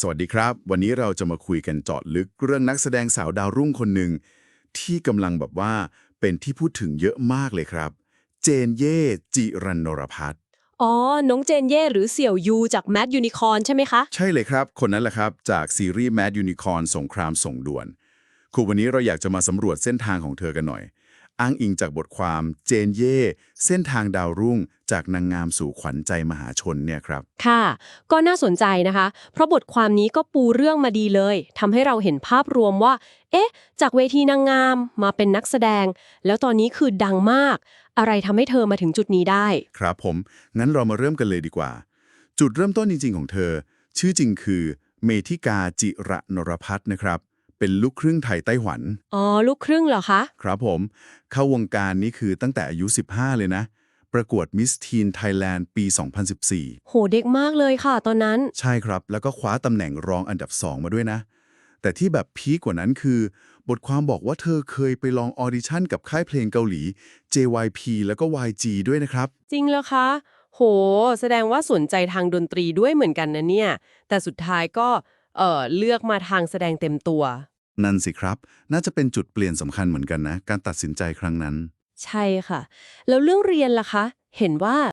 สวัสดีครับ วันนี้เราจะมาคุยกันเจาะลึกเรื่องนักแสดงสาวดาวรุ่งคนหนึ่ง ที่กำลังแบบว่าเป็นที่พูดถึงเยอะมากเลยครับ เจนเย่จิรันนรพัฒน์อ๋อ น้องเจนเย่หรือเสี่ยวยูจากแมดยูนิคอนใช่ไหมคะ ใช่เลยครับ คนนั้นแหละครับ จากซีรีส์ Mad Unicorn สงครามส่งด่วน คือวันนี้เราอยากจะมาสำรวจเส้นทางของเธอกันหน่อย อ้างอิงจากบทความเจนเย่ เส้นทางดาวรุ่ง จากนางงามสู่ขวัญใจมหาชนเนี่ยครับ ค่ะ ก็น่าสนใจนะคะ เพราะบทความนี้ก็ปูเรื่องมาดีเลยทำให้เราเห็นภาพรวมว่า เอ๊ะ จากเวทีนางงามมาเป็นนักแสดง แล้วตอนนี้คือดังมาก อะไรทำให้เธอมาถึงจุดนี้ได้ ครับผม งั้นเรามาเริ่มกันเลยดีกว่า จุดเริ่มต้นจริง ๆ ของเธอ ชื่อจริงคือ เมธิกาจิระนรพัฒน์นะครับ เป็นลูกครึ่งไทยไต้หวัน อ๋อ ลูกครึ่งเหรอคะ ครับผม เข้าวงการนี้คือตั้งแต่อายุ 15 เลยนะ ประกวดมิสทีนไทยแลนด์ปี 2014 โหเด็กมากเลยค่ะตอนนั้น ใช่ครับ แล้วก็คว้าตำแหน่งรองอันดับ 2 มาด้วยนะ แต่ที่แบบพีคกว่านั้นคือ บทความบอกว่าเธอเคยไปลองออดิชั่นกับค่ายเพลงเกาหลี JYP แล้วก็ YG ด้วยนะครับ จริงเหรอคะ โห แสดงว่าสนใจทางดนตรีด้วยเหมือนกันนะเนี่ย แต่สุดท้ายก็ เอ่อ เลือกมาทางแสดงเต็มตัว นั่นสิครับ น่าจะเป็นจุดเปลี่ยนสำคัญเหมือนกันนะ การตัดสินใจครั้งนั้น ใช่ค่ะ แล้วเรื่องเรียนล่ะคะ เห็นว่า